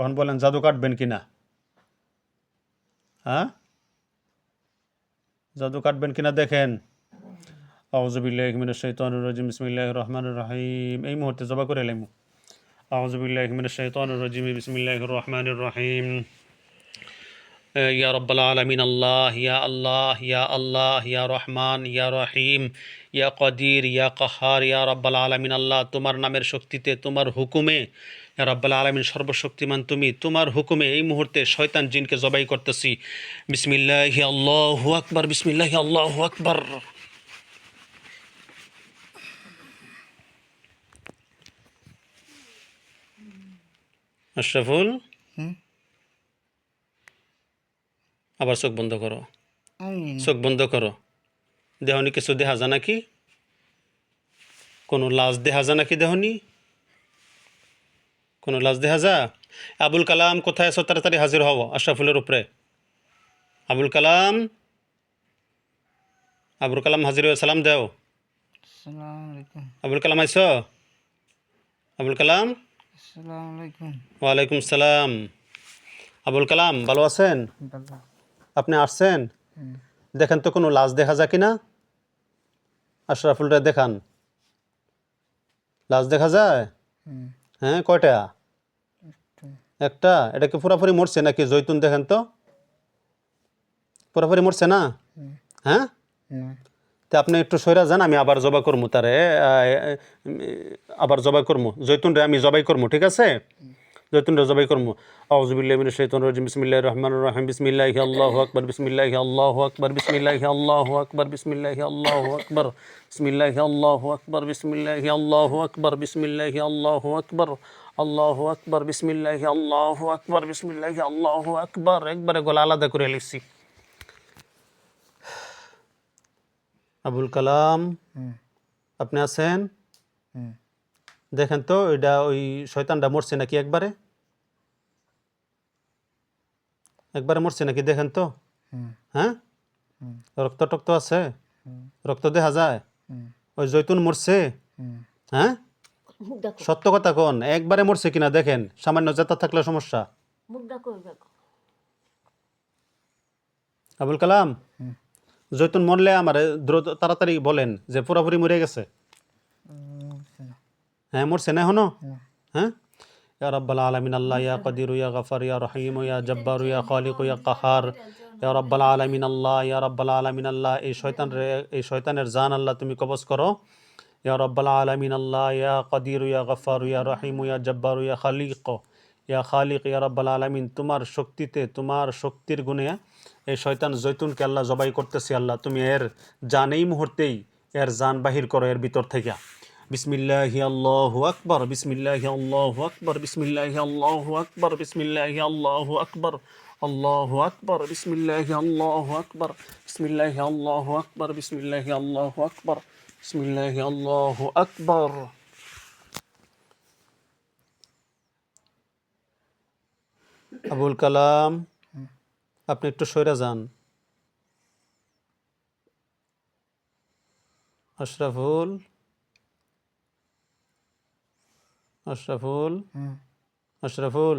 এখন বলেন জাদু কাটবেন কি না? হ্যাঁ? জাদু কাটবেন কিনা দেখেন। আউজুবিল্লাহ রহমান শাইতানির রাজিম। বিসমিল্লাহির রহমানির রহিম। এই মুহূর্তে জবা করে এলাম আউজুবিল্লাহ মিনাশ শাইতানির রাজিম। বিসমিল্লাহির রহমানির রহিম। ইয়া রব্বাল আলামিন আল্লাহ ইয়া আল্লাহ ইয়া আল্লাহ ইয়া রহমান ইয়া রহিম ইয়া কদির ইয়া কাহার ইয়া রব্বাল আলামিন আল্লাহ তোমার নামের শক্তিতে তোমার হুকুমে। ইয়া রব্বাল আলামিন সর্বশক্তিমান তুমি তোমার হুকুমে এই মুহূর্তে শয়তান জিনকে জবাই করতেছি। বিসমিল্লাহ আল্লাহু আকবার, বিসমিল্লাহ আল্লাহু আকবার। আশরাফুল? হুম? আবার চোখ বন্ধ করো। চোখ বন্ধ করো। দেহনি কিছু দেখা যায় নাকি কোনো লাশ দেখা যায় নাকি দেহনি? কোনো লাশ দেখা যা? আবুল কালাম কোথায় আছো? তাড়াতাড়ি হাজির হও আশরাফুলের উপরে। আবুল কালাম? আবুল কালাম হাজির হয়ে সালাম দেও। আবুল কালাম আইস আবুল কালাম? ওয়ালাইকুম সালাম। আবুল কালাম ভালো আছেন? আপনি আসছেন? দেখেন তো কোনো লাশ দেখা যায় কিনা? আশরাফুলরা দেখান। লাশ দেখা যায়? হ্যাঁ কয়টা? একটা? এটা কি পুরাপুরি মরছে নাকি? জৈতুন, দেখেন তো। পুরাপুরি মরছে না? হ্যাঁ? তা আপনি একটু সইরা যান, আমি আবার জবাই করব তারে। আবার জবাই করব জৈতুন রে, আমি জবাই করব ঠিক আছে? জৈতুন রে জবাই করব আউজুবিল্লাহ শাইতানির রাজিম বিসমিল্লাহির রহমানির রহিম বিসমিল্লাহি আল্লাহু আকবার বিসমিল্লাহি আল্লাহু আকবার বিসমিল্লাহি আল্লাহু আকবার বিসমিল্লাহি আল্লাহু আকবার বিসমিল্লাহি আল্লাহু আকবার বিসমিল্লাহি আল্লাহু আকবার বিসমিল্লাহি আল্লাহু আকবার আল্লাহু আকবার বিসমিল্লাহি আল্লাহু আকবার বিসমিল্লাহি আল্লাহু আকবার একবারে গলা আলাদা করে লিখছি আবুল কালাম আপনি আছেন দেখেন তো এটা ওই শয়তানটা মরছে নাকি একবারে? একবারে মরছে নাকি দেখেন তো? হ্যাঁ? রক্ত টক্ত আছে? রক্ত দেখা যায়? ওই জৈতুন মরছে? হ্যাঁ? সত্য কথা কোন? একবারে মরছে কিনা দেখেন। সামান্য জেতা থাকলে সমস্যা। আবুল কালাম জৈতুন মরলে আমার দ্রুত তাড়াতাড়ি বলেন যে পুরোপুরি মরে গেছে। হ্যাঁ মরছে না এখনও হুম। হ্যাঁ ইয়া রাব্বাল আলামিন আল্লাহ ইয়া কাদির ইয়া গাফার ইয়া রহিম ইয়া জব্বার ইয়া খালিক ইয়া কাহার ইয়া রাব্বাল আলামিন আল্লাহ ইয়া রাব্বাল আলামিন আল্লাহ এই শয়তান রে এই শয়তানের জান আল্লাহ তুমি কবজ করো ইয়া রাব্বাল আলামিন আল্লাহ ইয়া কাদির ইয়া গাফার ইয়া রহিম ইয়া জব্বার ইয়া খালিক ইয়া খালিক ইয়া রাব্বাল আলামিন তোমার শক্তিতে তোমার শক্তির গুণে এই শয়তান জৈতুনকে আল্লাহ জবাই করতেছি আল্লাহ তুমি এর জান এই মুহূর্তেই এর জান বাহির করো এর ভিতর থেকে। বিসমিল্লাহি আল্লাহু আকবার বিসমিল্লাহি আল্লাহু আকবার বিসমিল্লাহি আল্লাহু আকবার বিসমিল্লাহি আল্লাহু আকবার আল্লাহু আকবার বিসমিল্লাহি আল্লাহু আকবার বিসমিল্লাহি আল্লাহু আকবার বিসমিল্লাহি আল্লাহু আকবার বিসমিল্লাহি আল্লাহু আকবার আবুল কালাম আপনি একটু সইরা যান। আশরাফুল আশরাফুল। আশরাফুল।